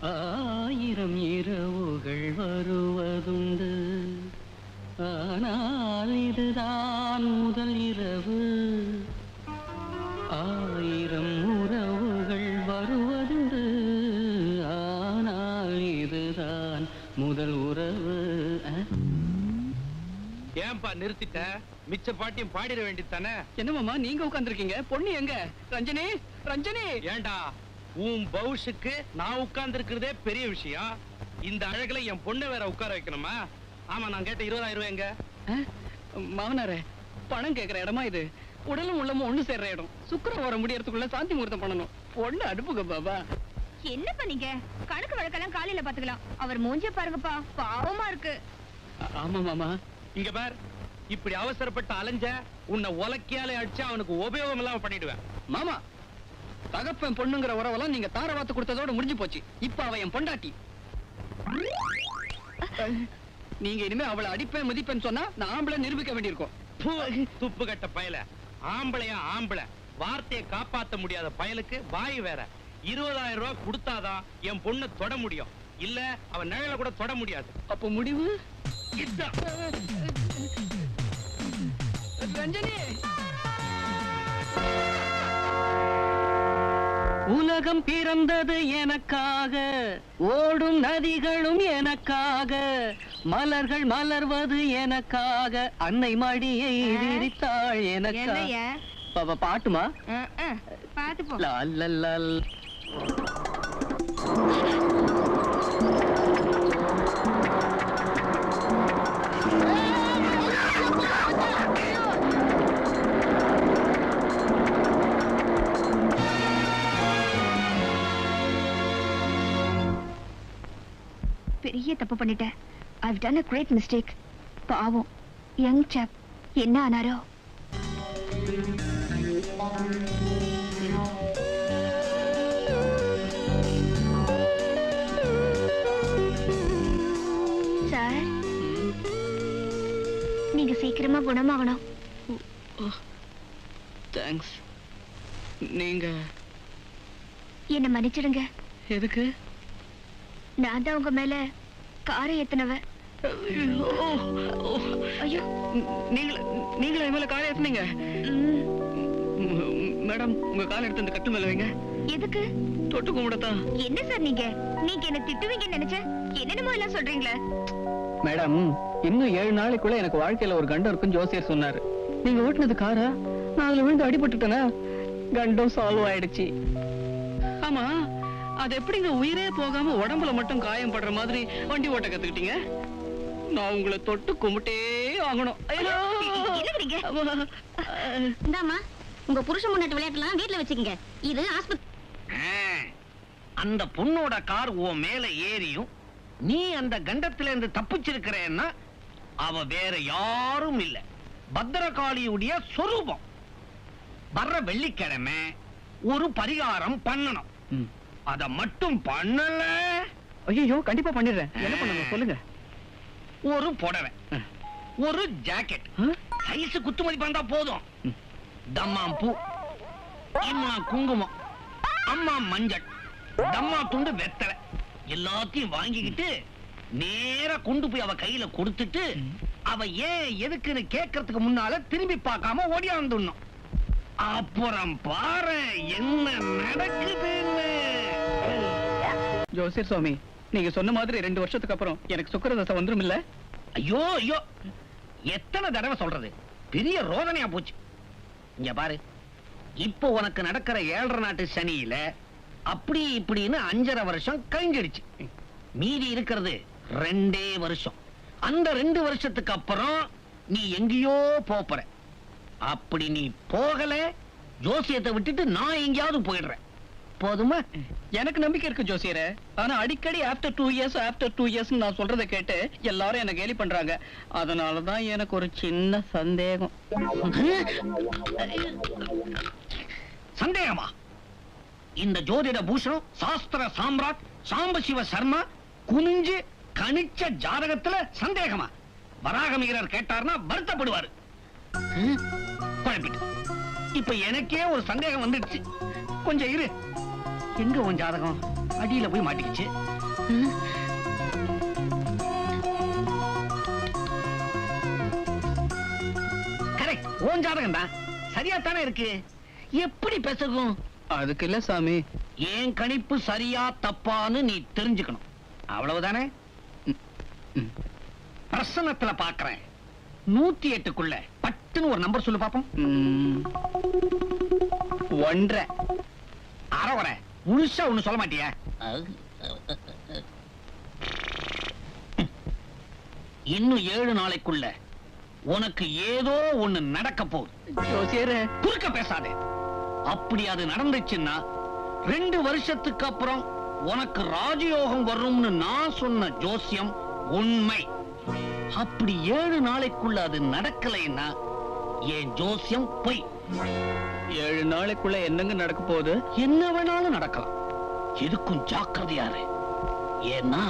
ஆயிரம் இரவுகள் வருவதுண்டு. ஆனால் இதுதான் முதல் இரவு. ஆயிரம் உறவுகள் வருவதுண்டு. ஆனால் இதுதான் முதல் உறவு. ஏன்பா நிறுத்திட்ட? மிச்ச பாட்டியும் பாடிட வேண்டியதானே என்ன மாமா நீங்க உட்கார்ந்திருக்கீங்க? பொண்ணு எங்க? ரஞ்சனி ரஞ்சனி! ஏண்டா? உன் பவுஷுக்கு நான் உட்கார்ந்து இருக்கிறதே பெரிய விஷயம். இந்த அழகுல என் பொண்ணை வேற உட்கார வைக்கணுமா? ஆமா நான் கேட்ட இருபதாயிரம் ரூபாய் எங்க? அஹ், மாமனாரே பணம் கேக்குற இடமா இது? உடலும் உள்ளமும் ஒண்ணு சேர்ற இடம். சுக்கரம் வர முடியறதுக்குள்ள சாந்தி முகூர்த்தம் பண்ணணும். பொண்ணு அனுப்புங்க பாபா. என்ன பண்ணீங்க கணக்கு வழக்கெல்லாம் காலையில பாத்துக்கலாம். அவர் மூஞ்ச பாருங்கப்பா. பாவமா இருக்கு. ஆமா மாமா. இங்க பார். இப்படி அவசரப்பட்டு அலைஞ்ச உன்னை உலக்கியாலே அடிச்சு அவனுக்கு உபயோகம் இல்லாம பண்ணிடுவேன். மாமா தகப்பன் பொண்ணுங்கிற உறவெல்லாம் நீங்க தார வாத்து கொடுத்ததோட முடிஞ்சு போச்சு. இப்ப அவ என் பொண்டாட்டி. நீங்க இனிமே அவளை அடிப்பேன் மதிப்பேன்னு சொன்னா நான் ஆம்பளை நிரூபிக்க வேண்டியிருக்கும். துப்பு கட்ட பயல. ஆம்பளையா ஆம்பளை. வார்த்தையை காப்பாத்த முடியாத பயலுக்கு வாய் வேற. இருபதாயிரம் ரூபாய் கொடுத்தாதான் என் பொண்ணை தொட முடியும். இல்ல அவன் நிழல கூட தொட முடியாது. அப்ப முடிவு. ரஞ்சனி! உலகம் பிறந்தது எனக்காக ஓடும் நதிகளும் எனக்காக மலர்கள் மலர்வது எனக்காக அன்னை மடியை விரித்தாள் எனக்காக பாட்டுமா? பாத்து பெரிய தப்பு பண்ணிட்டேன் I've done a great mistake. பாவம். யங் சாப் என்ன ஆனாரோ? சார் நீங்க சீக்கிரமா குணமாகணும். தேங்க்ஸ் நீங்க என்ன மன்னிச்சிடுங்க. எதுக்கு? நான் தான் உங்க மேல காரை ஏத்துனவ. ஐயோ நீங்கள காலை ஏத்துனீங்க? மேடம் உங்க கால் எடுத்து அந்த கட்டு மேல வைங்க. எதுக்கு? தொட்டு கும்பிடத்தான். என்ன சார் நீங்க? நீங்க என்ன திட்டுவீங்கன்னு நினைச்சேன் என்னென்னமோ எல்லாம் சொல்றீங்களே. மேடம் இன்னும் ஏழு நாளைக்குள்ள எனக்கு வாழ்க்கையில ஒரு கண்டம் இருக்கும் ஜோசியர் சொன்னாரு. நீங்க ஓட்டுனது காரா? நான் அதுல விழுந்து அடிபட்டுட்டேனா? கண்டம் சால்வ் ஆயிடுச்சு. அது எப்படிங்க உயிரே போகாம உடம்புல மட்டும் காயம் படுற மாதிரி வண்டி ஓட்ட கத்துக்கிட்டீங்க? நான் உங்களை தொட்டு கும்பிட்டே. அஹ், இந்தாம்மா உங்க புருஷ முன்னாடி விளையாட்டுலாம் வீட்ல வச்சுக்கங்க. இது ஆஸ்பத்திரி அந்த பொண்ணோட கார் உன் மேல ஏறியும். நீ அந்த கண்டத்துல இருந்து தப்பிச்சிருக்கிறேன்னா அவ வேற யாரும் இல்ல. பத்திரகாளியுடைய சொரூபம். வர்ற வெள்ளிக்கிழமை ஒரு பரிகாரம் பண்ணணும். அத மட்டும் பண்ணல. ஐயோ கண்டிப்பா பண்ணிடுறேன். என்ன பண்ணணும்? சொல்லுங்க. ஒரு புடவை ஒரு ஜாக்கெட்? சைஸ் குத்து மதிப்பா இருந்தா போதும். ம். தம்மாம் பூ இம்மா குங்குமம் அம்மா மஞ்சள் தம்மா துண்டு வெத்தலை. எல்லாத்தையும் வாங்கிக்கிட்டு நேரா கொண்டு போய் அவ கையில கொடுத்துட்டு அவ ஏன் எதுக்குன்னு கேட்கறதுக்கு முன்னால திரும்பி பார்க்காம ஓடியாந்துடணும். அப்புறம் பாரு என்ன நடக்குதுன்னு. ஜோசியர் சுவாமி நீங்க சொன்ன மாதிரி ரெண்டு வருஷத்துக்கு அப்புறம் எனக்கு சுக்கர தசை வந்துரும் இல்ல ஐயோ ஐயோ. எத்தனை தடவை சொல்றது? பெரிய ரோதனையா போச்சு. இங்க பாரு. இப்போ உனக்கு நடக்கிற ஏழரை நாட்டு சனியில அப்படி இப்படின்னு அஞ்சரை வருஷம் கழிஞ்சிடுச்சு. மீதி இருக்கிறது ரெண்டே வருஷம். அந்த ரெண்டு வருஷத்துக்கு அப்புறம் நீ எங்கேயோ போற. அப்படி நீ போகல ஜோசியத்தை விட்டுட்டு நான் எங்கேயாவது போயிடுறேன். போதுமா? எனக்கு நம்பிக்கை இருக்கு ஜோசியரே. ஆனா அடிக்கடி after two years after two years நான் சொல்றதை கேட்டு எல்லாரும் என்ன கேலி பண்றாங்க. அதனாலதான் எனக்கு ஒரு சின்ன சந்தேகம். சந்தேகமா? இந்த ஜோதிட பூஷணம் சாஸ்திர சாம்ராட் சாம்பசிவ சர்மா குனிஞ்சு கணிச்ச ஜாதகத்துல சந்தேகமா? வராகமிகரர் கேட்டார்னா வருத்தப்படுவாரு? குழம்பிட்டு. இப்ப எனக்கே ஒரு சந்தேகம் வந்துடுச்சு. கொஞ்சம் இரு. எங்க உன் ஜாதகம்? அடியில போய் மாட்டிக்கிச்சு. கரெக்ட் ஜாதகம் தான். சரியா தானே இருக்கு? எப்படி பேசுகும் அதுக்கு இல்ல சாமி. ஏன் கணிப்பு சரியா தப்பான்னு நீ தெரிஞ்சுக்கணும். அவ்வளவுதானே. பிரசனத்துல பாக்குறேன். நூத்தி எட்டுக்குள்ள. பட்டுன்னு ஒரு நம்பர் சொல்லு பாப்போம். ஒன்றரை. அறவரை முழுசா ஒண்ணு சொல்ல மாட்டியா. இன்னும் ஏழு நாளைக்குள்ள உனக்கு ஏதோ ஒண்ணு நடக்க போகுது. குறுக்க பேசாதே. அப்படி அது நடந்துச்சுன்னா ரெண்டு வருஷத்துக்கு அப்புறம் உனக்கு ராஜயோகம் வரும்னு நான் சொன்ன ஜோசியம் உண்மை. அப்படி ஏழு நாளைக்குள்ள அது நடக்கலைன்னா என் ஜோசியம் பொய்? ஏழு நாளைக்குள்ள என்னங்க நடக்க போகுது? என்ன வேணாலும் நடக்கலாம். எதுக்கும் ஜாக்கிரதையாரு ஏன்னா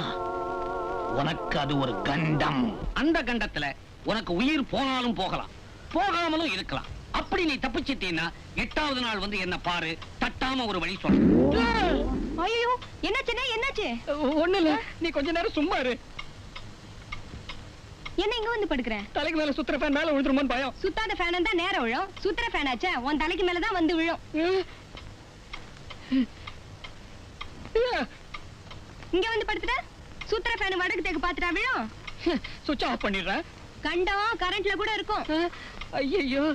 உனக்கு அது ஒரு கண்டம். அந்த கண்டத்துல உனக்கு உயிர் போனாலும் போகலாம். போகாமலும் இருக்கலாம். அப்படி நீ தப்பிச்சிட்டீன்னா எட்டாவது நாள் வந்து என்ன பாரு. தட்டாம ஒரு வழி சொல்ல ஐயோ என்னாச்சுன்னா என்னாச்சு? ஒண்ணு இல்ல நீ கொஞ்ச நேரம் சும்மா இரு. என்ன இங்க வந்து படுக்கிறேன்? தலைக்கு மேல சுத்துற ஃபேன் மேல விழுந்துருமோன்னு பயம். சுத்தாத ஃபேன் தான் நேரம் விழும். சுத்துற ஃபேன் ஆச்சே உன் தலைக்கு மேல தான் வந்து விழும். இங்க வந்து படுத்துட்ட? சுத்துற ஃபேன் வடக்கு தேக்கு பாத்துட்டா விழும்? சுவிட்ச் ஆஃப் பண்ணிடுறேன். கண்டம் கரண்ட்ல கூட இருக்கும். ஐயோ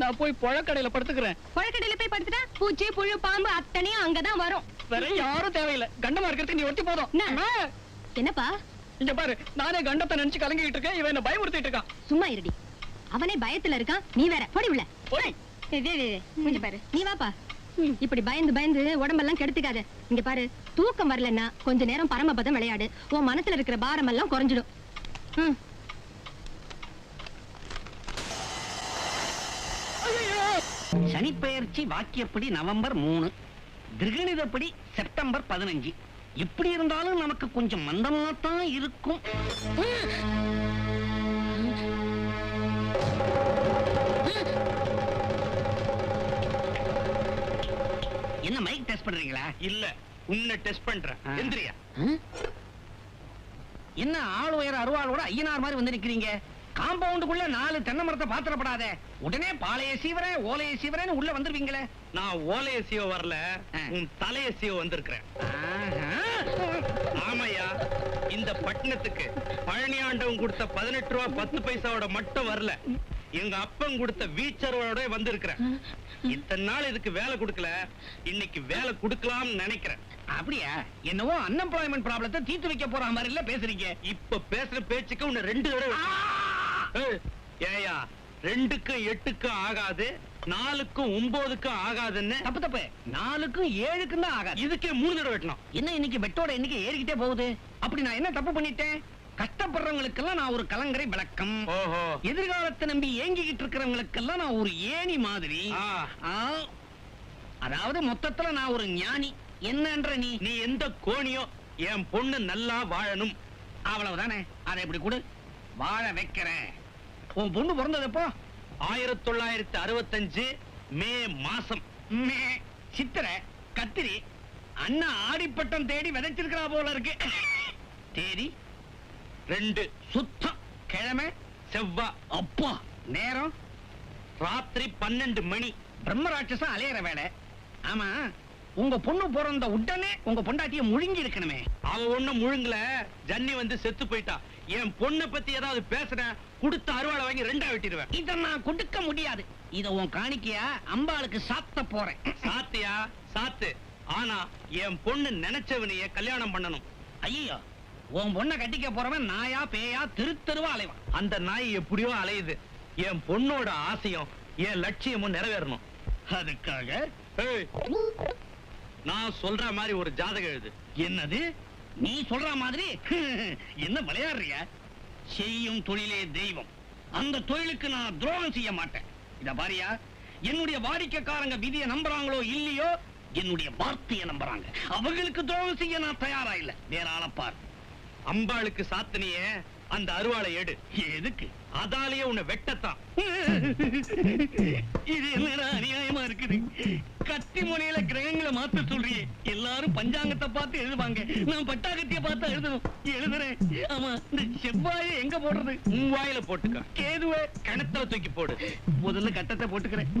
நான் போய் பழக்கடையில படுத்துக்கிறேன். புழக்கடையில போய் படுத்துட்டா பூச்சி புழு பாம்பு அத்தனையும் அங்கதான் வரும். வேற யாரும் தேவையில்லை. கண்டமா இருக்கிறதுக்கு நீ ஒட்டி போதும். என்னப்பா? இங்க பாரு நானே கண்டத்தை நினைச்சு கலங்கிட்டு இருக்கேன். இவன் என்ன பயமுறுத்திட்டு இருக்கான். சும்மா இருடி. அவனே பயத்துல இருக்கான் நீ வேற. போடி உள்ள. போய். இங்க பாரு. நீ வாப்பா. இப்படி பயந்து பயந்து உடம்பெல்லாம் கெடுத்துக்காத. இங்க பாரு தூக்கம் வரலன்னா கொஞ்ச நேரம் பரமபதம் விளையாடு. உன் மனசுல இருக்கிற பாரம் எல்லாம் குறைஞ்சிடும். ம். சனிப்பெயர்ச்சி வாக்கியப்படி நவம்பர் மூணு கிரகணிதப்படி செப்டம்பர் பதினஞ்சு. எப்படி இருந்தாலும் நமக்கு கொஞ்சம் மந்தமா தான் இருக்கும் என்ன மைக் டெஸ்ட் பண்றீங்களா இல்ல உன்னை டெஸ்ட் பண்றேன். எந்திரியா? என்ன ஆள் உயர அருவாளோட ஐயனார் மாதிரி வந்து நிக்கிறீங்க காம்பவுண்டுக்குள்ள நாலு தென்னை மரத்தை பாத்திரப்படாதே. உடனே பாளைய சீவரேன் ஓலைய சீவரேன்னு உள்ள வந்துருவீங்களே. நான் ஓலைய சிவ வரல. உன் தலைய சிவ வந்திருக்கிறேன். ஆமையா இந்த பட்டணத்துக்கு பழனி ஆண்டவன் கொடுத்த பதினெட்டு ரூபா பத்து பைசாவோட மட்டும் வரல. எங்க அப்பன் கொடுத்த வீச்சரோட வந்திருக்கிறேன். இத்தனை நாள் இதுக்கு வேலை கொடுக்கல இன்னைக்கு வேலை கொடுக்கலாம்னு நினைக்கிறேன். அப்படியா? என்னவோ அன்எம்ப்ளாய்மெண்ட் ப்ராப்ளத்தை தீர்த்து வைக்க போற மாதிரி இல்ல பேசுறீங்க. இப்ப பேசுற பேச்சுக்கு உன்னை ரெண்டு தடவை ஏய், ஏய்யா ரெண்டுக்கும் எட்டுக்கும் ஆகாது நாலுக்கும் ஒன்பதுக்கும் ஆகாதுன்னு. தப்பு தப்பு. நாலுக்கும் ஏழுக்கும் தான் ஆகாது. இதுக்கே மூணு தடவை வெட்டணும். என்ன இன்னைக்கு பெட்டோட எண்ணிக்கை ஏறிக்கிட்டே போகுது? அப்படி நான் என்ன தப்பு பண்ணிட்டேன்? கஷ்டப்படுறவங்களுக்கெல்லாம் நான் ஒரு கலங்கரை விளக்கம். எதிர்காலத்தை நம்பி ஏங்கிக்கிட்டு இருக்கிறவங்களுக்கெல்லாம் நான் ஒரு ஏணி மாதிரி. அதாவது மொத்தத்துல நான் ஒரு ஞானி. என்னன்ற நீ? நீ எந்த கோணியோ என் பொண்ணு நல்லா வாழணும். அவ்வளவுதானே. அதை இப்படி கொடு. வாழ வைக்கிறேன். உன் பொண்ணு பிறந்தது எப்போ ஆயிரத்தி தொள்ளாயிரத்தி அறுபத்தஞ்சு மே மாசம். மே, சித்திரை கத்திரி அண்ணா ஆடிப்பட்டம் தேடி விதைச்சிருக்கிறா போல இருக்கு. தேதி? ரெண்டு சுத்தம். கிழமை செவ்வா அப்பா. நேரம்? ராத்திரி பன்னெண்டு மணி. பிரம்மராட்சசம் அலையிற வேலை. ஆமா உங்க பொண்ணு பிறந்த உடனே உங்க பொண்டாட்டிய முழுங்கி இருக்கணுமே. அவ ஒண்ணும் முழுங்கல. ஜன்னி வந்து செத்து போயிட்டா. என் பொண்ணை பத்தி ஏதாவது பேசுறேன்? கொடுத்த அருவாளை வாங்கி ரெண்டா வெட்டிடுவேன். இத நான் கொடுக்க முடியாது. இத உன் காணிக்கையா? அம்பாளுக்கு சாத்த போறேன். சாத்தியா? சாத்து. ஆனா என் பொண்ணு நினைச்சவனைய கல்யாணம் பண்ணணும். ஐயோ உன் பொண்ணை கட்டிக்க போறவன் நாயா பேயா தெரு தெருவா அலைவான். அந்த நாய் எப்படியோ அலையுது. என் பொண்ணோட ஆசையும் என் லட்சியமும் நிறைவேறணும். அதுக்காக? நான் சொல்ற மாதிரி ஒரு ஜாதகம் எழுது. என்னது? நீ சொல்ற மாதிரி? என்ன விளையாடுறிய செய்யும் தொழிலே தெய்வம். அந்த தொழிலுக்கு நான் துரோகம் செய்ய மாட்டேன். இத பாரியா என்னுடைய வாடிக்கைக்காரங்க விதியை நம்புறாங்களோ இல்லையோ என்னுடைய வார்த்தையை நம்புறாங்க. அவங்களுக்கு துரோகம் செய்ய நான் தயாரா இல்ல. வேற ஆளப்பார் அம்பாளுக்கு சாத்தனிய அந்த அருவாளை எடு. எதுக்கு? அதாலேயே உன்னை வெட்டத்தான். இது என்னடா அநியாயமா இருக்குது? கத்தி முனையில கிரகங்களை மாத்த சொல்றியே. எல்லாரும் பஞ்சாங்கத்தை பார்த்து எழுதுவாங்க. நான் பட்டாகத்திய பார்த்து எழுதணும். எழுதுறேன். ஆமா இந்த செவ்வாயை எங்க போடுறது? உன் வாயில போட்டுக்க. கேதுவே கிணத்துல தூக்கி போடு. முதல்ல கட்டத்தை போட்டுக்கிறேன்.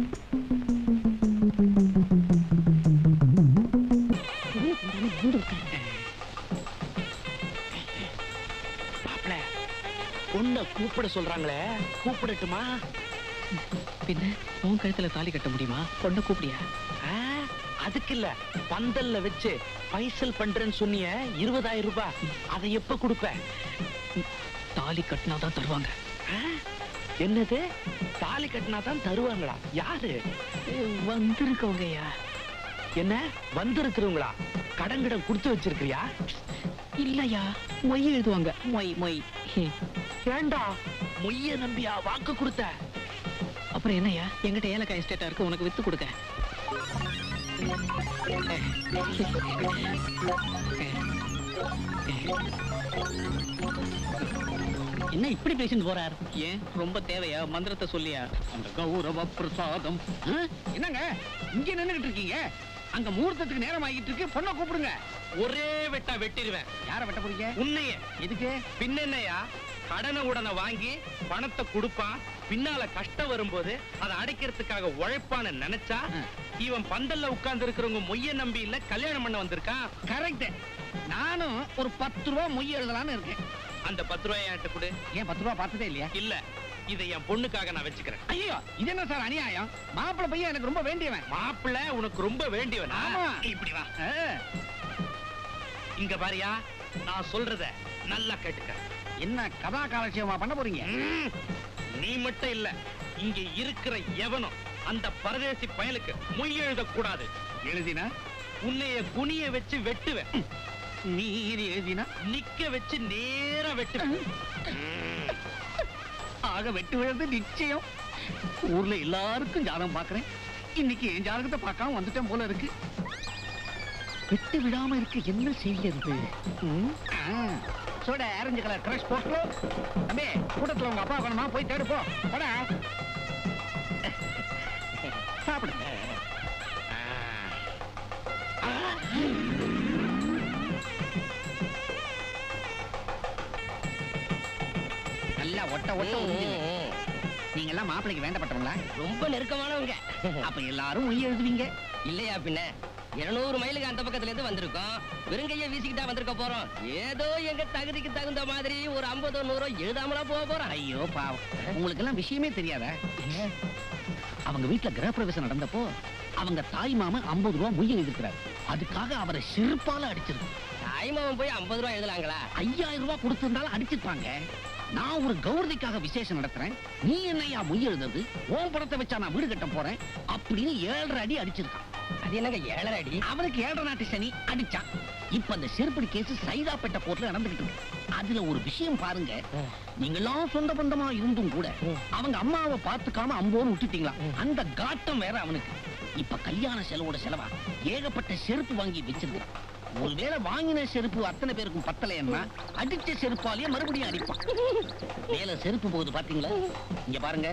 கூப்பிட சொல்றாங்களே? கூப்பிடட்டுமா? பின்ன உன் கழுத்துல தாலி கட்ட முடியுமா? பொண்ணை கூப்பிடியா? அதுக்கு இல்ல பந்தல்ல வச்சு பைசல் பண்றேன்னு சொன்னிய இருபதாயிரம் ரூபாய் அதை எப்ப கொடுப்ப? தாலி கட்டினாதான் தருவாங்க. என்னது? தாலி கட்டினா தான் தருவாங்களா? யாரு? வந்திருக்கவங்கய்யா. என்ன? வந்திருக்கிறவங்களா? கடங்கிடம் கொடுத்து வச்சிருக்கியா இல்லையா மொய் எழுதுவாங்க. மொய் மொய். ஏண்டா? மொய்ய நம்பியா வாக்கு கொடுத்த. அப்புறம் என்னய்யா? எங்கிட்ட ஏலக்காய் எஸ்டேட்டா இருக்கு உனக்கு வித்து கொடுக்க. என்ன இப்படி பேசிட்டு போறார்? ஏன்? ரொம்ப தேவையா? மந்திரத்தை சொல்லியா? அந்த கௌரவ பிரசாதம்? என்னங்க? இங்க நின்னுகிட்டு இருக்கீங்க? அங்க முகூர்த்தத்துக்கு நேரம் ஆகிட்டு இருக்கு. பொண்ணை கூப்பிடுங்க. ஒரே வெட்டா வெட்டிடுவேன். யார வெட்ட போறீங்க? உன்னைய. எதுக்கு? பின்ன என்னையா? கடனை உடனே வாங்கி பணத்தை கொடுப்பான். பின்னால கஷ்டம் வரும்போது அதை அடைக்கிறதுக்காக உழைப்பான்னு நினைச்சா. இவன் பந்தல்ல உட்கார்ந்து இருக்கிறவங்க மொய்ய நம்பி இல்ல கல்யாணம் பண்ண வந்திருக்கான் கரெக்ட் நானும் ஒரு பத்து ரூபா மொய் எழுதலாம்னு இருக்கேன். அந்த பத்து ரூபாய் என்கிட்ட கொடு. ஏன் பத்து ரூபா பார்த்ததே இல்லையா? இல்ல. இதை என் பொண்ணுக்காக நான் வச்சுக்கிறேன். ஐயோ இது என்ன சார் அநியாயம்? மாப்பிள்ளை பையன் எனக்கு ரொம்ப வேண்டியவன். மாப்பிள்ளை உனக்கு ரொம்ப வேண்டியவனா. ஆமா. இப்படி வா. இங்க பாரியா நான் சொல்றத நல்லா கேட்டுக்க. என்ன கதா காலட்சியமா பண்ண போறீங்க? நீ மட்டும் இல்ல இங்க இருக்கிற எவனும் அந்த பரதேசி பயலுக்கு மொய் எழுதக்கூடாது. எழுதினா? உன்னைய குனிய வச்சு வெட்டுவேன். நீர் எழுதினா? நிக்க வச்சு நேரா வெட்டுவேன். ஆக வெட்டு விழுந்து நிச்சயம். ஊர்ல எல்லாருக்கும் ஜாதகம் பாக்குறேன் இன்னைக்கு என் ஜாதகத்தை பார்க்காம வந்துட்டேன் போல இருக்கு. விட்டு விடாம இருக்கு என்ன செய்யறது? ஆ, சோட ஆரஞ்சு கலர் கிரஷ் போஸ்ட்லோ தம்பி கூட்டத்துல உங்க அப்பா வேணுமா? போய் தேடு போட. சாப்பிடுங்க. ஒட்ட. நீங்க எல்லாம் மாப்பிள்ளைக்கு வேண்டப்பட்டவங்களா? ரொம்ப நெருக்கமானவங்க. அப்ப எல்லாரும் மொய் எழுதுவீங்க? இல்லையா பின்ன? இருநூறு மைலுக்கு அந்த பக்கத்துல இருந்து வந்திருக்கோம். வெறுங்கைய வீசிக்கிட்டா வந்திருக்க போறோம். ஏதோ எங்க தகுதிக்கு தகுந்த மாதிரி ஒரு ஐம்பதோ நூறோ எழுதாமலா போக போறோம். ஐயோ பாவம். உங்களுக்கு எல்லாம் விஷயமே தெரியாதா? அவங்க வீட்டுல கிரகப்பிரவேசம் நடந்தப்போ அவங்க தாய் மாமன் ஐம்பது ரூபா மொய் எழுதிருக்கிறாரு அதுக்காக அவரை செருப்பால அடிச்சிருக்கு. தாய்மாவன் போய் ஐம்பது ரூபாய் எழுதலாங்களா? ஐயாயிரம் ரூபாய் கொடுத்திருந்தாலும் அடிச்சிருப்பாங்க. நான் ஒரு கௌரதிக்காக விசேஷம் நடத்துறேன். நீ என்னையா மொய் எழுதுறது? உன் படத்தை வச்சா நான் வீடு கட்ட போறேன். அப்படின்னு ஏழரை அடி அடிச்சிருக்கான். அது என்னங்க ஏழரை அடி? அவனுக்கு ஏழரை நாட்டு சனி அடிச்சான். இப்ப அந்த செருப்படி கேஸ் சைதாப்பேட்டை கோர்ட்ல நடந்துகிட்டு இருக்கு. அதுல ஒரு விஷயம் பாருங்க. நீங்களாம் சொந்த பந்தமா இருந்தும் கூட அவங்க அம்மாவை பார்த்துக்காம அம்போன்னு விட்டுட்டீங்களா? அந்த காட்டம் வேற அவனுக்கு. இப்ப கல்யாண செலவோட செலவா? ஏகப்பட்ட செருப்பு வாங்கி வச்சிருக்கான் ஒருவேளை வாங்கின செருப்பு அத்தனை பேருக்கும் பத்தலைன்னா அடிச்ச செருப்பாலேயே மறுபடியும் அடிப்பான். மேல செருப்பு போகுது பாத்தீங்களா? இங்க பாருங்க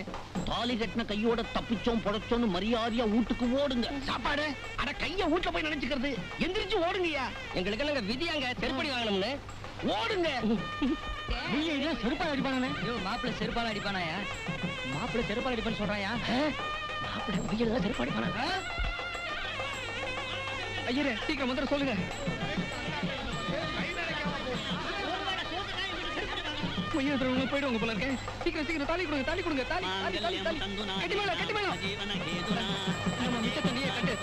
தாலி கட்டின கையோட தப்பிச்சோம் புடைச்சோன்னு மரியாதையா வீட்டுக்கு ஓடுங்க. சாப்பாடு அட கைய வீட்டுல போய் நினைச்சுக்கிறது. எந்திரிச்சு ஓடுங்கய்யா. எங்களுக்கு நாங்க விதியாங்க செருப்படி வாங்கணும்னு? ஓடுங்க. செருப்பா அடிப்பானே. ஐயோ மாப்பிள்ளை செருப்பால அடிப்பானாயா? மாப்பிள்ளை செருப்பால அடிப்பான்னு சொல்றாயா? மாப்பிள்ளை உயிர் தான் செருப்பு அடிப்பானா ஐயரே சீக்கிரம் மந்திரம் சொல்லுங்க. மொய் எழுதுறவங்க போயிடுவாங்க போல இருக்கேன் சீக்கிரம் சீக்கிரம் தாலி கொடுங்க தாலி கொடுங்க தாலி தாலி தாலி தாலி. கட்டி மேளம் கட்டி மிச்ச தண்ணியே கட்டு.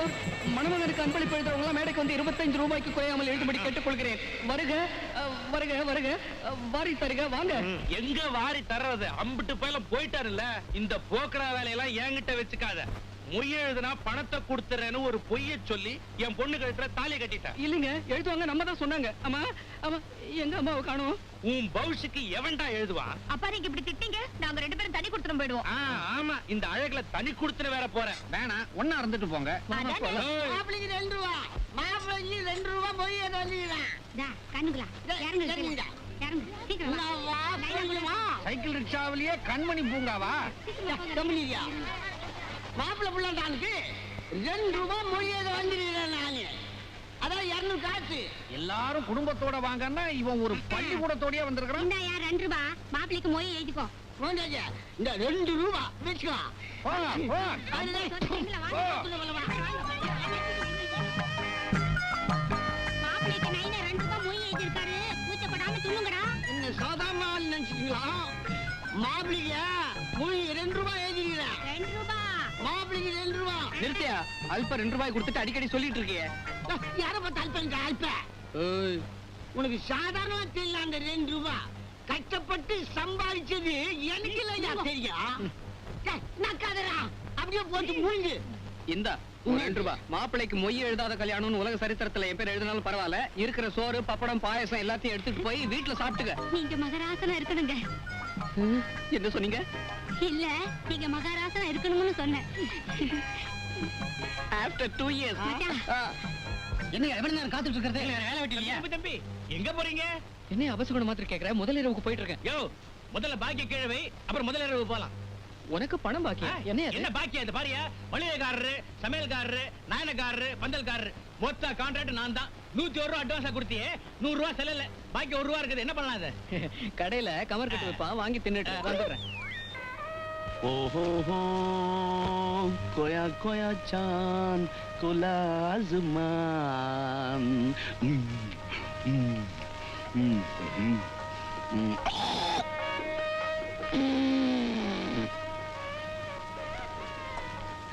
ஒன் டூ த்ரீ ஃபோர் மணமகனுக்கு அன்பளிப்பு எழுதுறவங்க மேடைக்கு வந்து இருபத்தஞ்சு ரூபாய்க்கு குறையாமல் எழுதும்படி கேட்டுக்கொள்கிறேன். வருக வருக வருக வாரி தருக வாங்க. எங்க வாரி தர்றது? அம்பிட்டு போயில போயிட்டாருல்ல. இந்த போக்குற வேலையெல்லாம் என்கிட்ட வச்சுக்காத. மொய் எழுதுனா பணத்தை கொடுத்துறேன்னு ஒரு பொய்ய சொல்லி என் பொண்ணு கழுத்துல தாலி கட்டிட்டேன். இல்லைங்க எழுதுவாங்க நம்ம தான் சொன்னாங்க. ஆமா ஆமா எங்க அம்மாவை காணோம்? உன் பவுஷுக்கு எவன்டா எழுதுவான் அப்பா நீங்க இப்படி திட்டிங்க நாங்க ரெண்டு பேரும் தனி கொடுத்துட்டு போயிடுவோம். ஆமா இந்த அழகுல தனி கொடுத்துட்டு வேற போறேன். வேணாம் ஒன்னா இருந்துட்டு போங்க. கண்ணுங்களா இறங்கு இறங்கு இறங்கு சீக்கிரம். வா. இறங்குமா? சைக்கிள் ரிக்ஷாவிலேயே கண்மணி பூங்காவா. மாப்பிள்ளை பிள்ளைண்டானுக்கு ரெண்டு ரூபாய் மொழியத வந்துருக்கிறேன் நானு. அதான் இருநூறு காசு. எல்லாரும் குடும்பத்தோட வாங்கன்னா இவன் ஒரு பள்ளிக்கூடத்தோடயே வந்திருக்கிறான். இந்தாயா ரெண்டு ரூபா. மாப்பிள்ளைக்கு மொய் எழுதிக்கோ. இந்த ரெண்டு ரூபா. வச்சுக்கலாம் போங்க. மாப்பிள்ளைக்கு நைனா ரெண்டு ரூபா மொய் எழுதிருக்காரு கூச்சப்படாம துண்ணுங்கடா என்ன சாதாரண ஆள் நினைச்சிட்டீங்களா? மாப்பிள்ளைக்கு நிறுத்தியா அல்ப ரெண்டு ரூபாய் கொடுத்துட்டு அடிக்கடி சொல்லிட்டு இருக்கியே. யார பார்த்து அல்ப உனக்கு சாதாரணமா தெரியல அந்த ரெண்டு ரூபா. கஷ்டப்பட்டு சம்பாதிச்சது எனக்கு இல்லையா தெரியும் அப்படியே போட்டு மூழ்கு. இந்தா ரெண்டு ரூபாய் மாப்பிள்ளைக்கு மொய் எழுதாத கல்யாணம்னு உலக சரித்திரத்துல என் பேர் எழுதினாலும் பரவாயில்ல. இருக்கிற சோறு பப்படம் பாயசம் எல்லாத்தையும் எடுத்துட்டு போய் வீட்டுல சாப்பிட்டுக்க. நீங்க மகராசனா இருக்கணுங்க. என்ன சொன்னீங்க? இல்ல நீங்க மகாராசனா இருக்கணும்னு சொன்னேன். ஆஃப்டர் டூ இயர்ஸ் என்ன எவ்வளவு நேரம் காத்துட்டு இருக்கிறது? வேலை வெட்டி இல்லையா? தம்பி, எங்க போறீங்க? என்ன அவசகுணம் மாத்திரம் கேக்குற? முதல் இரவுக்கு போயிட்டு இருக்கேன். யோ முதல்ல பாக்கிய கிழவை அப்புறம் முதல்ல இரவு போலாம். உனக்கு பணம் பாக்கி ஆ, என்ன என்ன பாக்கியா இது பாரியா? மளிகைக்காரரு சமையல்காரரு நாயனக்காரரு பந்தல்காரரு. மொத்த கான்ட்ராக்ட் நான் தான் நூத்தி ஒரு ரூபா அட்வான்ஸா கொடுத்தியே நூறு ரூபா செல்லல பாக்கி ஒரு ரூபா இருக்குது என்ன பண்ணலாம் அதை? கடையில கவர் கட்டு வைப்பான் வாங்கி தின்னுட்டு வந்துடுறேன். ओहो हो कोया कोया चांद कोला आसमान हम्म, हम्म, हम्म, हम्म, हम्म।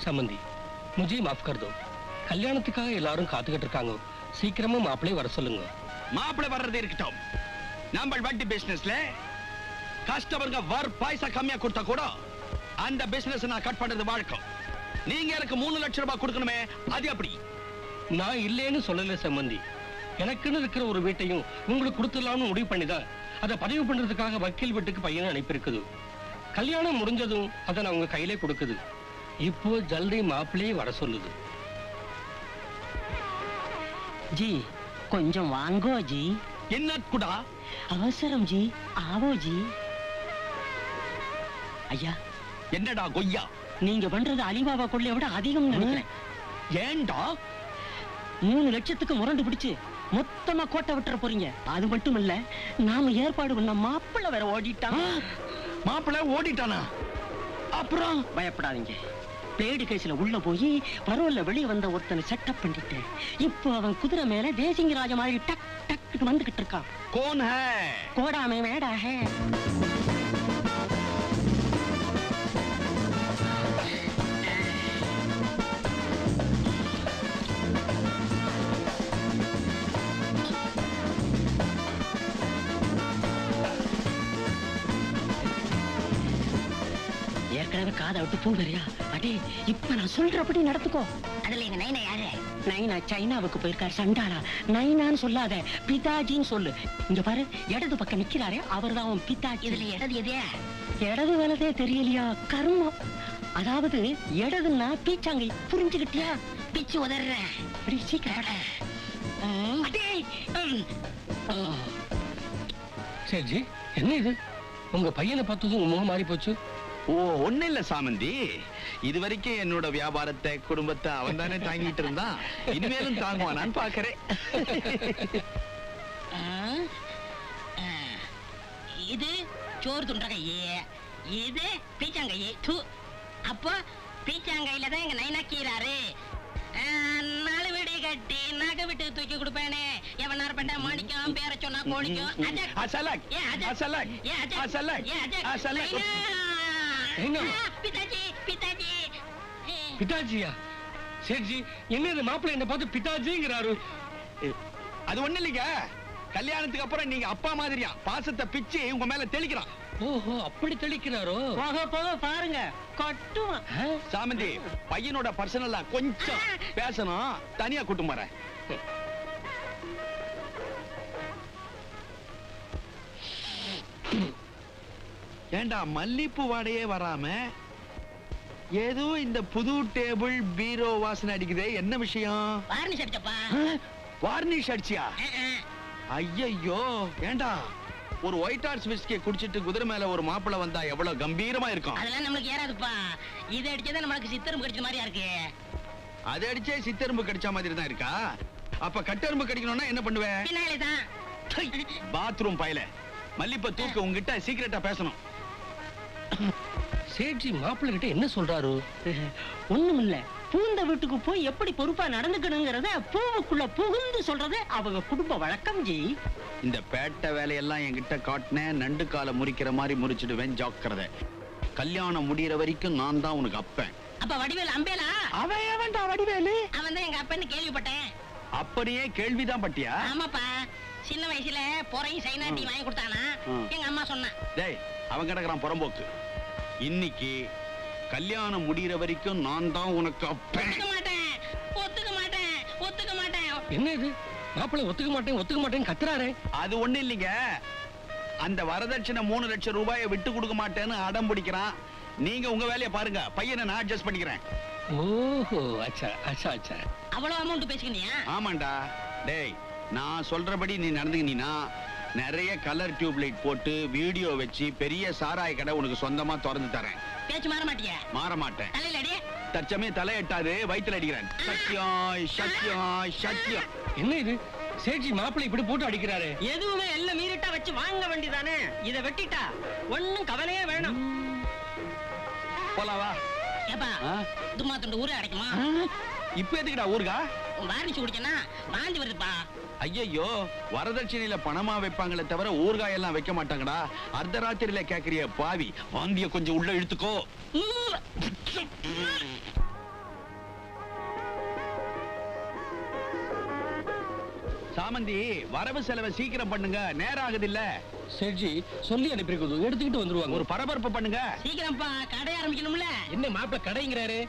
சம்மந்தி முஜே மாஃப் கர் தோ கல்யாணத்துக்காக எல்லாரும் காத்துக்கிட்டு இருக்காங்க சீக்கிரமா மாப்பிள்ளை வர சொல்லுங்க மாப்பிள்ளை வர்றது இருக்கட்டும் நம்ம வட்டி பிசினஸ்ல கஸ்டமருங்க வர் பைசா கம்மியா கொடுத்தா கூட அந்த பிசினஸ் நான் கட் பண்றது வழக்கம் நீங்க எனக்கு மூணு லட்சம் ரூபாய் கொடுக்கணுமே அது எப்படி? நான் இல்லைன்னு சொல்லல சம்மந்தி எனக்குன்னு இருக்கிற ஒரு வீட்டையும் உங்களுக்கு கொடுத்துடலாம்னு முடிவு பண்ணிதான் அதை பதிவு பண்றதுக்காக வக்கீல் வீட்டுக்கு பையனை அனுப்பியிருக்குது. கல்யாணம் முடிஞ்சதும் அதை நான் உங்க கையிலே கொடுக்குது. இப்போ ஜல்தி மாப்பிள்ளையே வர சொல்லுது. जी கொஞ்சம் வாங்கோ ஜி. என்ன குடா? அவசரம் ஜி ஆவோ ஜி. ஐயா என்னடா கொய்யா? நீங்க பண்றது அலிபாபா கொள்ளைய விட அதிகம் நினைக்கிறேன். ஏன்டா? மூணு லட்சத்துக்கு முரண்டு பிடிச்சு மொத்தமா கோட்டை விட்டுற போறீங்க. அது மட்டும் இல்ல நாம ஏற்பாடு பண்ண மாப்பிள்ளை வேற ஓடிட்டான். மாப்பிள்ளை ஓடிட்டானா? அப்புறம் பயப்படாதீங்க. பிளேடு கேஸ்ல உள்ள போய் பரோல்ல வெளிய வந்த ஒருத்தனை செட்டப் பண்ணிட்டு இப்போ அவன் குதிரை மேல தேசிங்கராஜ மாதிரி டக் டக்குன்னு வந்துகிட்டு இருக்கான். கோன் ஹே? கோடாமே மேடா ஹே. விட்டு பூங்கறியா அடே இப்ப நான் சொல்றபடி நடத்துக்கோ அதுல எங்க நைனா யாரு? நைனா சைனாவுக்கு போயிருக்கார் சண்டாளா. நைனான்னு சொல்லாத பிதாஜின்னு சொல்லு. இங்க பாரு இடது பக்கம் நிக்கிறாரே அவர்தான் அவன் பிதாஜி. இதுல இடது எதே? இடது வலதே தெரியலையா? கர்மம். அதாவது இடதுன்னா பீச்சாங்கை. புரிஞ்சுக்கிட்டியா பிச்சு ம். சரி என்ன இது? உங்க பையனை பார்த்ததும் உங்க முகம் மாறி போச்சு ஓ ஒண்ணு இல்ல சாமந்தி இது வரைக்கும் என்னோட வியாபாரத்தை குடும்பத்தை அவன் தானே தாங்கிட்டு இருந்தான் இனிமேலும் தாங்குவானான்னு பாக்குறேன். இது சோறு துண்ட கையே இது பீச்சாங்கையே தூ அப்போ பீச்சாங்கையில தான் எங்க நைனா கீறாரு நாலு வெடி கட்டி நகை விட்டு தூக்கி கொடுப்பேனே எவனார் பண்ண மாணிக்கம் பேர சொன்னா கோழிக்கும். அசலக் ஏ. அசலக் ஏ. அசலக் ஏ. அசலக் நைனா. நைனா. ஆ, பிதாஜி பிதாஜி. ஏ. பிதாஜியா? சரிஜி என்ன இந்த மாப்பிள்ளை என்ன பார்த்து பிதாஜிங்கிறாரு? அது ஒண்ணு இல்லைங்க. கல்யாணத்துக்கு அப்புறம் நீங்க அப்பா மாதிரியா? பாசத்தை பிச்சு உங்க மேல தெளிக்கிறான். ஓஹோ அப்படி தெளிக்கிறாரோ? போக போக பாருங்க. கட்டுவான். சாமந்தி பையனோட பர்சனலா கொஞ்சம் பேசணும். தனியா கூட்டும் வரேன் ஏண்டா மல்லிப்பூ வாடையே வராம? ஏதோ இந்த புது டேபிள் பீரோ வாசனை அடிக்குதே என்ன விஷயம்? வார்னிஷ் அடிச்சப்பா. வார்னிஷ் அடிச்சியா. ஐயையோ ஏண்டா? ஒரு ஒயிட் ஹார்ஸ் விஸ்கி குடிச்சிட்டு குதிரை மேல ஒரு மாப்பிளை வந்தா எவ்வளவு கம்பீரமா இருக்கும்? அதெல்லாம் நம்மளுக்கு ஏறாதுப்பா. இதை அடிச்சதே நம்மளுக்கு சித்தரும் கடிச்ச மாதிரியா இருக்கு? அதை அடிச்சே சித்தெரும்பு கடிச்ச மாதிரி தான் இருக்கா? அப்ப கட்டெரும்பு கடிக்கணும்னா என்ன பண்ணுவேன் பாத்ரூம் பயல. மல்லிப்ப தூக்கு உங்ககிட்ட சீக்கிரட்டா பேசணும். சேட்ஜி மாப்பிள்ளை கிட்ட என்ன சொல்றாரு? ஒண்ணும் இல்ல பூந்த வீட்டுக்கு போய் எப்படி பொறுப்பா நடந்துக்கணுங்கிறத பூவுக்குள்ள புகுந்து சொல்றது அவங்க குடும்ப வழக்கம் ஜி. இந்த பேட்டை வேலையெல்லாம் என்கிட்ட காட்டினேன் நண்டு காலை முறிக்கிற மாதிரி முறிச்சிடுவேன் ஜாக்கிரதை. கல்யாணம் முடியற வரைக்கும் நான் தான் உனக்கு அப்பேன். அப்ப வடிவேல் அம்பேலா? அவன் ஏவன்டா வடிவேலு? அவன் தான் எங்க அப்பன்னு கேள்விப்பட்டேன். அப்படியே கேள்விதான் பட்டியா? ஆமாப்பா. சின்ன வயசுல பொறையும் சைனாட்டி வாங்கி கொடுத்தானா. எங்க அம்மா சொன்னா. டேய் அவன் கிடக்குறான் புறம்போக்கு. இன்னைக்கு கல்யாணம் முடியற வரைக்கும் நான் தான் உனக்கு ஒத்துக்க மாட்டேன். ஒத்துக்க மாட்டேன். ஒத்துக்க மாட்டேன். என்ன இது? மாப்பிள்ளை ஒத்துக்க மாட்டேன் ஒத்துக்க மாட்டேன்னு கத்துறாரே. அது ஒண்ணு இல்லைங்க. அந்த வரதட்சணை மூணு லட்சம் ரூபாயை விட்டு கொடுக்க மாட்டேன்னு அடம் பிடிக்கிறான். நீங்க உங்க வேலையை பாருங்க. பையனை நான் அட்ஜஸ்ட் பண்ணிக்கிறேன். ஓஹோ அச்சா அச்சா அச்சா. அவ்வளவு அமௌண்ட் பேசிக்கினியா? ஆமாண்டா. டேய் நான் சொல்றபடி நீ நடந்துக்கினா நிறைய கலர் டியூப் லைட் போட்டு வீடியோ வச்சு பெரிய சாராய கடை உனக்கு சொந்தமா திறந்து தரேன். பேச்சு மாற மாட்டியா? மாற மாட்டேன். தலையில அடி. தற்சமயம் தலை எட்டாது வயித்துல அடிக்கிறேன். சத்தியம் சத்தியம் சத்தியம் என்ன இது? சேட்ஜி மாப்பிள்ளை இப்படி போட்டு அடிக்கிறாரு. எதுவுமே எல்லாம் மீறிட்டா வச்சு வாங்க வேண்டியதானே? இத வெட்டிட்டா ஒண்ணும் கவலையே வேணும். போலாம் வா ஏப்பா? தும்மா துண்டு ஊரே அடைக்குமா? இப்ப எதுக்குடா ஊருகா வாரிச்சு குடிச்சனா வாந்தி வருதுப்பா. ஐயையோ வரதட்சணையில பணமா வைப்பாங்களே தவிர ஊறுகாய் எல்லாம் வைக்க மாட்டாங்கடா. அர்த்தராத்திரியில கேக்குறிய பாவி வாந்திய கொஞ்சம் உள்ள இழுத்துக்கோ. சாமந்தி வரவு செலவை சீக்கிரம் பண்ணுங்க நேரம் ஆகுது இல்ல சேட்ஜி சொல்லி அனுப்பியிருக்குது எடுத்துக்கிட்டு வந்துருவாங்க. ஒரு பரபரப்பு பண்ணுங்க. சீக்கிரம்ப்பா கடை ஆரம்பிக்கணும்ல. என்ன மாப்பிள்ளை கடைங்கிறாரு?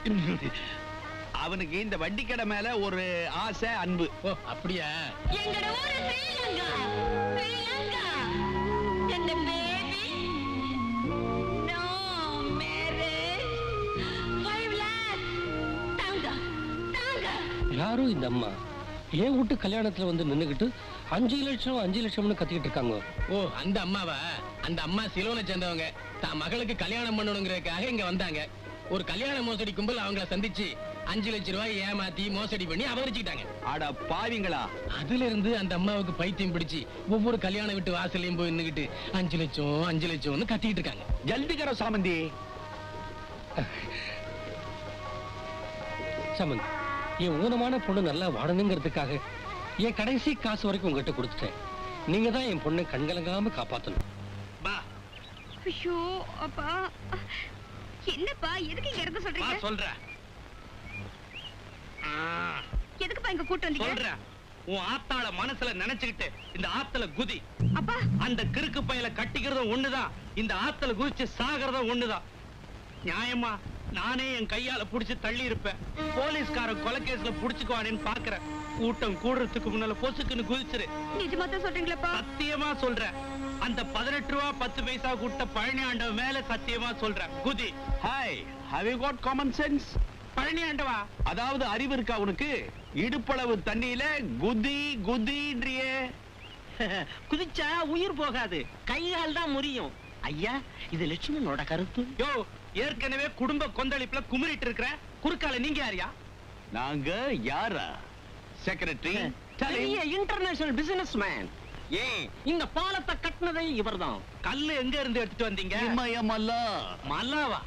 அவனுக்கு இந்த வட்டி கடை மேல ஒரு ஆசை அன்பு. ஓ அப்படியா? எங்கட ஊரு ஸ்ரீலங்கா ஸ்ரீலங்கா என்ன baby no marriage five lakhs தாங்க தாங்க. யாரும் இந்த அம்மா ஏன் வீட்டு கல்யாணத்துல வந்து நின்னுகிட்டு அஞ்சு லட்சம் அஞ்சு லட்சம்னு கத்திக்கிட்டு இருக்காங்க? ஓ அந்த அம்மாவா? அந்த அம்மா சிலோனை சேர்ந்தவங்க. தான் மகளுக்கு கல்யாணம் பண்ணணுங்கிறதுக்காக இங்க வந்தாங்க. ஒரு கல்யாண மோசடி கும்பல் அவங்கள சந்திச்சு அஞ்சு லட்சம் ரூபாய் ஏமாத்தி மோசடி பண்ணி அபகரிச்சுக்கிட்டாங்க. அட பாவிங்களா? அதுல இருந்து அந்த அம்மாவுக்கு பைத்தியம் பிடிச்சு ஒவ்வொரு கல்யாண வீட்டு வாசல்லையும் போய் நின்னுகிட்டு அஞ்சு லட்சம் அஞ்சு லட்சம்னு கத்திக்கிட்டு இருக்காங்க. ஜல்திகர சாமந்தி. சமந்த் என் ஊனமான பொண்ணு நல்லா வாழணுங்கிறதுக்காக என் கடைசி காசு வரைக்கும் உங்ககிட்ட கொடுத்துட்டேன். நீங்க தான் என் பொண்ணை கண்கலங்காம காப்பாத்தணும். பா. ஐயோ அப்பா. என்னப்பா எதுக்கு இங்க இருந்து சொல்றீங்க? சொல்றேன். எதுக்குப்பா இங்க கூட்டு வந்தீங்க? சொல்றேன். உன் ஆத்தாள மனசுல நினைச்சுக்கிட்டு இந்த ஆத்துல குதி. அப்பா. அந்த கிறுக்கு பயல கட்டிக்கிறதும் ஒண்ணுதான். இந்த ஆத்துல குதிச்சு சாகிறதும் ஒண்ணுதான். நியாயமா? நானே என் கையால புடிச்சு தள்ளி இருப்பேன் போலீஸ்காரன் கொலைகேஸ்ல புடிச்சுக்குவானேன்னு பாக்குறேன். கூட்டம் கூடுறதுக்கு முன்னால பொசுக்குன்னு குதிச்சிரு. நிஜமா தான் சொல்றீங்களாப்பா. சத்தியமா சொல்றேன். அந்த பதினெட்டு ரூபா பத்து பைசா கூட்ட பழனி ஆண்டவன் மேல சத்தியமா சொல்றேன். குதி. Hi how you got common sense Palani ஆண்டவா? அதாவது அறிவு இருக்கா உனக்கு? இடுப்பளவு தண்ணியில குதி குதின்றியே. குதிச்சா உயிர் போகாது. கைகால் தான் முறியும். ஐயா இது லட்சுமணனோட கருத்து. யோ ஏற்கனவே குடும்ப கொந்தளிப்புல குமிரிட்டு இருக்கிற குறுக்கால நீங்க யாரியா? நாங்க யாரா? செக்ரட்டரி பெரிய இன்டர்நேஷனல் பிசினஸ் மேன் ஏன்? இந்த பாலத்தை கட்டினதே இவர்தான். கல்லு எங்க இருந்து எடுத்துட்டு வந்தீங்க? இமயமல்லா. மலாவா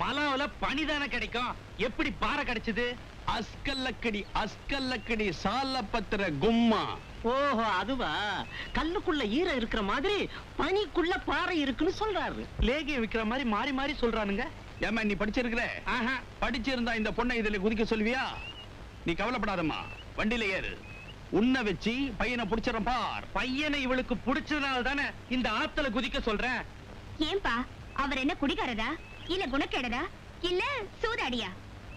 மலாவில பனிதானே கிடைக்கும். எப்படி பாறை கிடைச்சது? அஸ்கல்லக்கடி அஸ்கல்லக்கடி சாலப்பத்திர கும்மா. ஓஹோ அதுவா? கல்லுக்குள்ள ஈரம் இருக்கிற மாதிரி பனிக்குள்ள பாறை இருக்குன்னு சொல்றாரு. லேகியம் விக்கிற மாதிரி மாறி மாறி சொல்றானுங்க. ஏமா நீ படிச்சிருக்கிற? ஆஹா. படிச்சிருந்தா இந்த பொண்ணை இதுல குதிக்க சொல்வியா நீ கவலைப்படாதம்மா. வண்டியில ஏறு. உன்னை வச்சு பையனை புடிச்சிடறேன் பார். பையனை இவளுக்கு பிடிச்சதுனால தானே இந்த ஆத்துல குதிக்க சொல்றேன். ஏன்பா அவர் என்ன குடிகாரதா இல்ல குணக்கேடதா இல்ல சூதாடியா?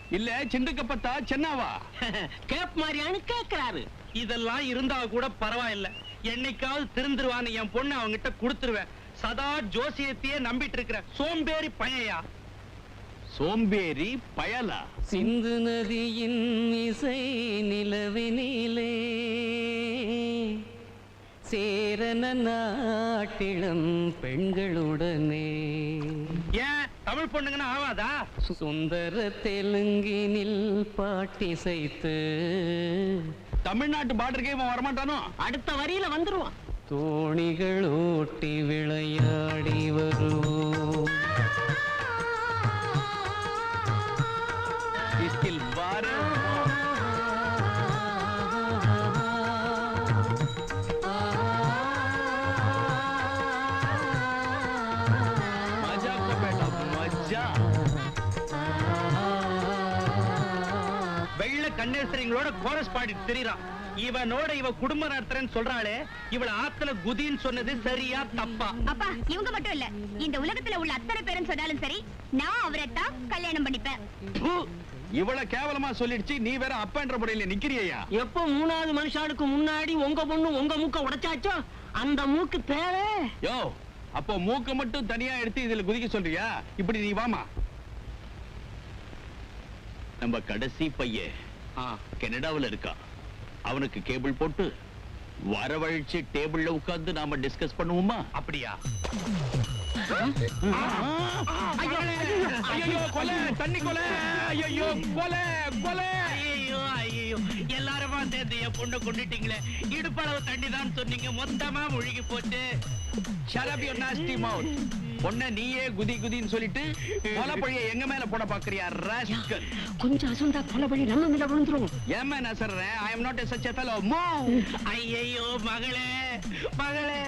இல்ல சிண்டுக்கப்பத்தா சென்னாவா? கேப் மாதிரியான்னு கேக்குறாரு. இதெல்லாம் இருந்தா கூட பரவாயில்ல. என்னைக்காவது திருந்துருவான்னு என் பொண்ணு அவங்கிட்ட கொடுத்துருவேன். சதா ஜோசியத்தையே நம்பிட்டு இருக்கிற சோம்பேறி பையயா? சோம்பேறி பயலா? சிந்து நதியின் இசை நிலவினிலே சேரன நாட்டிலும் பெண்களுடனே. தமிழ் பொண்ணுங்கன்னா ஆவாதா? சுந்தர தெலுங்கினில் பாட்டிசைத்து. தமிழ்நாட்டு பார்டருக்கே இவன் வரமாட்டானோ? அடுத்த வரியில வந்துருவான். தோணிகள் ஓட்டி விளையாடி வருவோம். வெள்ள கண்ணேசரிங்களோட கோரஸ் பாடி திரியறான் இவனோட இவ குடும்ப நடத்துறேன்னு சொல்றாளே இவள ஆத்துல குதின்னு சொன்னது சரியா தப்பா? அப்பா இவங்க மட்டும் இல்ல இந்த உலகத்துல உள்ள அத்தனை பேரும் சொன்னாலும் சரி நான் அவரை தான் கல்யாணம் பண்ணிப்பேன். ப்பு, இவ்வளவு கேவலமா சொல்லிடுச்சு நீ வேற அப்பன்ற முறையில நிக்கிறியா எப்போ மூணாவது மனுஷாளுக்கு முன்னாடி உங்க பொண்ணு உங்க மூக்க உடைச்சாச்சோ அந்த மூக்கு தேவை யோ அப்போ மூக்க மட்டும் தனியா எடுத்து இதுல குதிக்க சொல்றியா? இப்படி நீ வாமா. நம்ம கடைசி பையன். கனடாவுல இருக்கா. அவனுக்கு கேபிள் போட்டு வரவழைச்சு டேபிள்ல உட்கார்ந்து நாம டிஸ்கஸ் பண்ணுவோமா? அப்படியா? ஐயோ கொலை தண்ணி கொலை ஐயோ கொலை கொலை. ஐயோ ஐயோ எல்லாருமா சேர்ந்து என் பொண்ணை கொண்டுட்டீங்களே. இடுப்பளவு தண்ணி தான் சொன்னீங்க மொத்தமா முழுகி போச்சு. Your nasty mouth. பொண்ண நீயே குதி குதின்னு சொல்லிட்டு கொலை பழிய எங்க மேல போட பாக்குறியா ராஸ்கல்? கொஞ்சம் அசந்தா கொலபடி நம்ம மேல விழுந்துரும். ஏன் நான் சொல்றேன்? I am not a such a fellow move ஐயோ மகளே மகளே